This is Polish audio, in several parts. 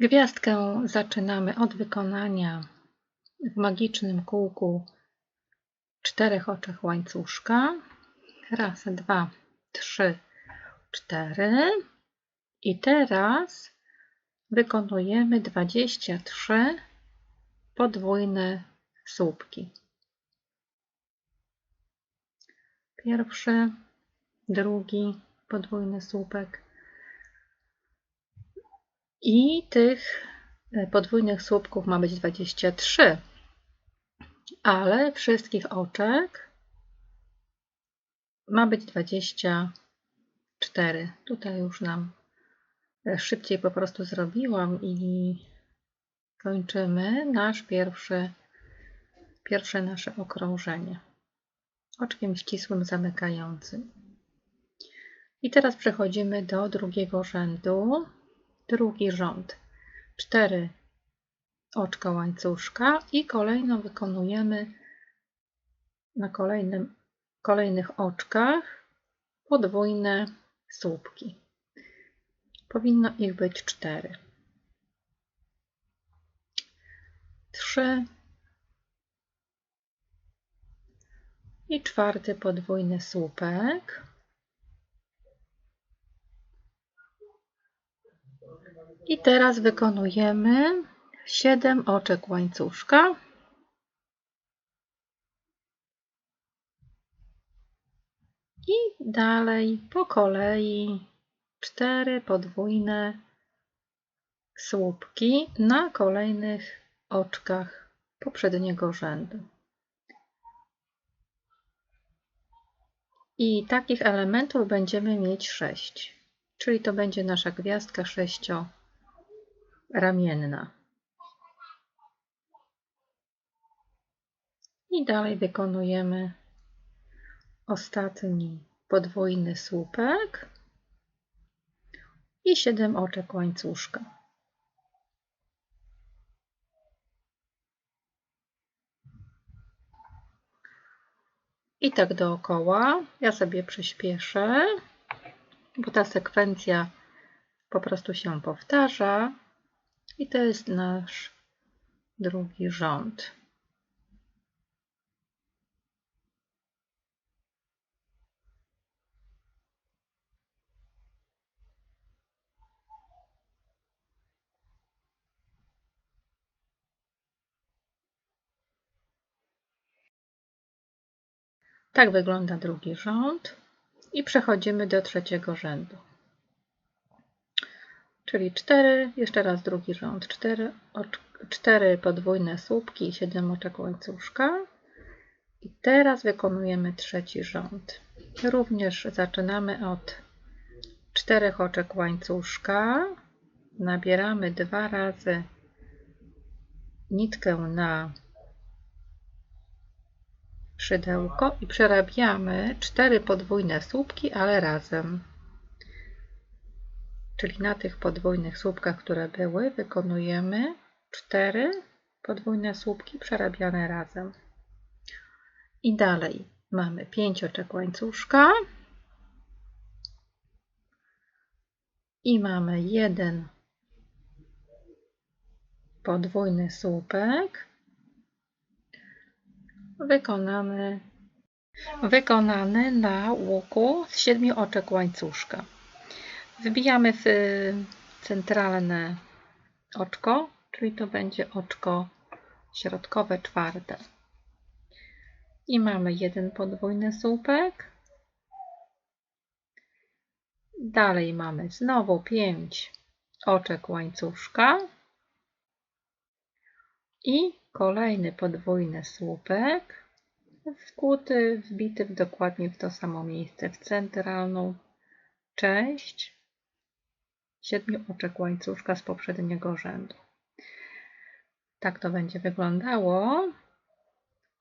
Gwiazdkę zaczynamy od wykonania w magicznym kółku czterech oczach łańcuszka. Raz, dwa, trzy, cztery. I teraz wykonujemy 23 podwójne słupki. Pierwszy, drugi podwójny słupek. I tych e, podwójnych słupków ma być 23, ale wszystkich oczek ma być 24. Tutaj już nam e, szybciej po prostu zrobiłam i kończymy nasz pierwszy, pierwsze nasze okrążenie oczkiem ścisłym zamykającym. I teraz przechodzimy do drugiego rzędu drugi rząd. Cztery oczka łańcuszka i kolejno wykonujemy na kolejnym, kolejnych oczkach podwójne słupki. Powinno ich być cztery. Trzy i czwarty podwójny słupek. I teraz wykonujemy 7 oczek łańcuszka. I dalej po kolei 4 podwójne słupki na kolejnych oczkach poprzedniego rzędu. I takich elementów będziemy mieć 6, czyli to będzie nasza gwiazdka 6 ramienna. I dalej wykonujemy ostatni podwójny słupek i 7 oczek łańcuszka. I tak dookoła. Ja sobie przyspieszę, bo ta sekwencja po prostu się powtarza. I to jest nasz drugi rząd. Tak wygląda drugi rząd i przechodzimy do trzeciego rzędu. Czyli 4, jeszcze raz drugi rząd, 4, 4 podwójne słupki i 7 oczek łańcuszka. I teraz wykonujemy trzeci rząd. Również zaczynamy od 4 oczek łańcuszka. Nabieramy dwa razy nitkę na szydełko i przerabiamy 4 podwójne słupki, ale razem. Czyli na tych podwójnych słupkach, które były, wykonujemy 4 podwójne słupki przerabiane razem. I dalej mamy 5 oczek łańcuszka. I mamy jeden podwójny słupek wykonany, wykonany na łuku z siedmiu oczek łańcuszka. Wbijamy w centralne oczko, czyli to będzie oczko środkowe czwarte. I mamy jeden podwójny słupek. Dalej mamy znowu pięć oczek łańcuszka i kolejny podwójny słupek wkuty, wbity dokładnie w to samo miejsce, w centralną część siedmiu oczek łańcuszka z poprzedniego rzędu. Tak to będzie wyglądało.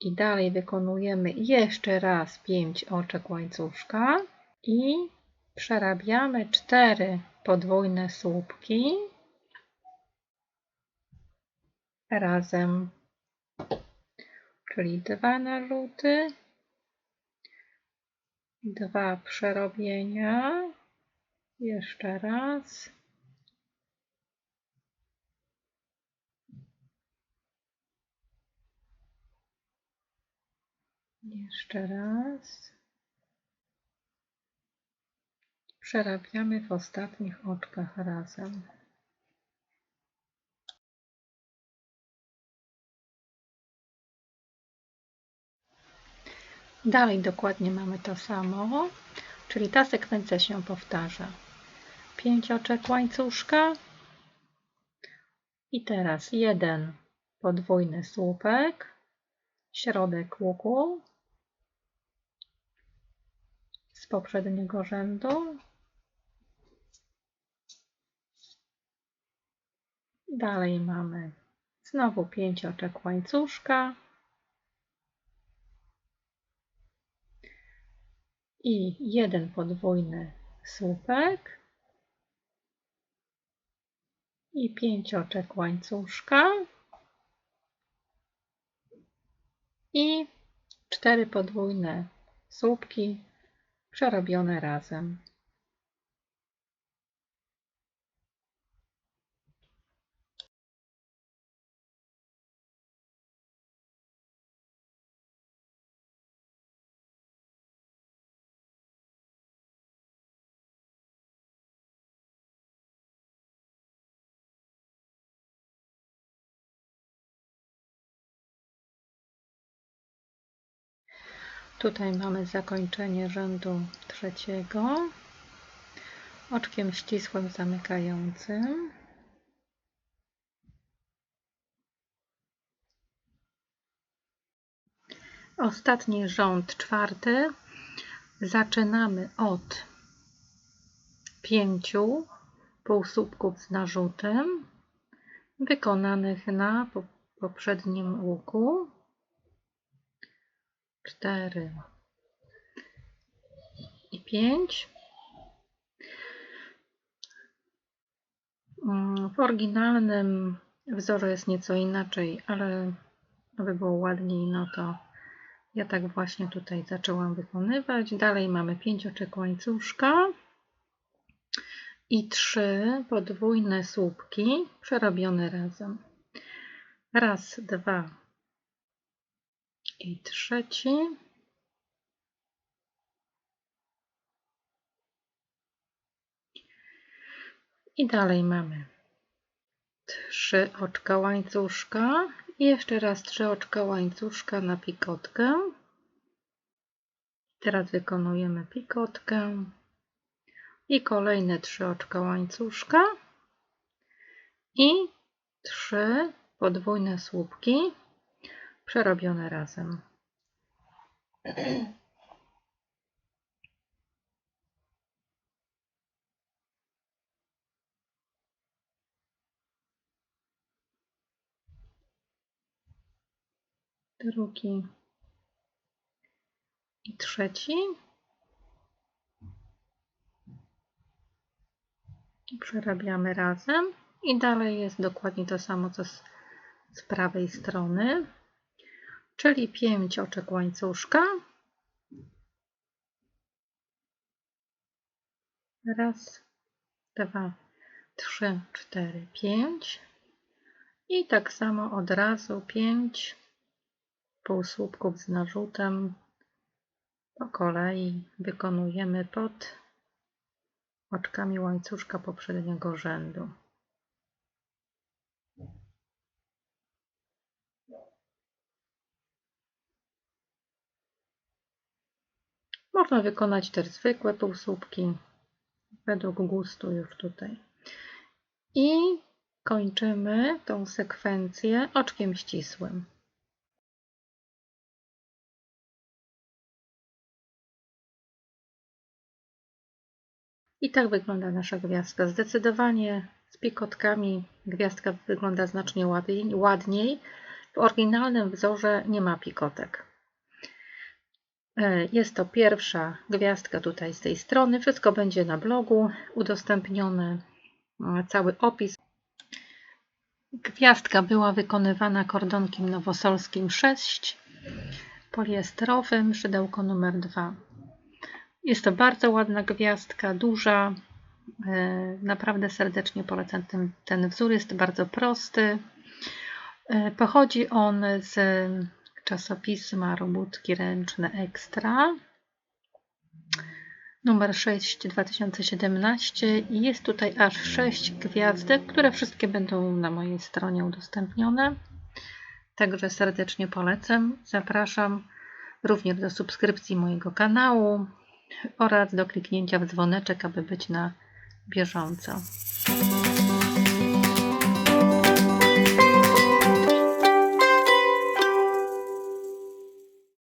I dalej wykonujemy jeszcze raz 5 oczek łańcuszka i przerabiamy 4 podwójne słupki razem, czyli dwa narzuty, dwa przerobienia, jeszcze raz. Jeszcze raz. Przerabiamy w ostatnich oczkach razem. Dalej dokładnie mamy to samo, czyli ta sekwencja się powtarza. Pięć oczek łańcuszka. I teraz jeden podwójny słupek, środek łuku z poprzedniego rzędu. Dalej mamy znowu pięć oczek łańcuszka. I jeden podwójny słupek i pięć oczek łańcuszka i cztery podwójne słupki przerobione razem. Tutaj mamy zakończenie rzędu trzeciego oczkiem ścisłym zamykającym. Ostatni rząd czwarty. Zaczynamy od pięciu półsłupków z narzutem wykonanych na poprzednim łuku cztery i pięć. Mm, w oryginalnym wzorze jest nieco inaczej, ale aby było ładniej, no to ja tak właśnie tutaj zaczęłam wykonywać. Dalej mamy pięć oczek łańcuszka i trzy podwójne słupki przerobione razem. Raz, dwa, i trzeci. I dalej mamy trzy oczka łańcuszka i jeszcze raz trzy oczka łańcuszka na pikotkę. Teraz wykonujemy pikotkę i kolejne trzy oczka łańcuszka i trzy podwójne słupki przerobione razem. Drugi i trzeci. Przerabiamy razem i dalej jest dokładnie to samo co z, z prawej strony czyli 5 oczek łańcuszka. Raz, dwa, trzy, cztery, pięć. I tak samo od razu 5 półsłupków z narzutem po kolei wykonujemy pod oczkami łańcuszka poprzedniego rzędu. Można wykonać też zwykłe półsłupki według gustu już tutaj. I kończymy tą sekwencję oczkiem ścisłym. I tak wygląda nasza gwiazdka. Zdecydowanie z pikotkami gwiazdka wygląda znacznie ładniej. W oryginalnym wzorze nie ma pikotek. E, jest to pierwsza gwiazdka tutaj z tej strony. Wszystko będzie na blogu udostępnione, e, cały opis. Gwiazdka była wykonywana kordonkiem nowosolskim 6, poliesterowym, szydełko numer 2. Jest to bardzo ładna gwiazdka, duża. E, naprawdę serdecznie polecam ten, ten wzór, jest bardzo prosty. Pochodzi on z czasopisma Robótki Ręczne Ekstra. Numer 6 2017 i jest tutaj aż 6 gwiazdek, które wszystkie będą na mojej stronie udostępnione. Także serdecznie polecam. Zapraszam również do subskrypcji mojego kanału oraz do kliknięcia w dzwoneczek, aby być na bieżąco.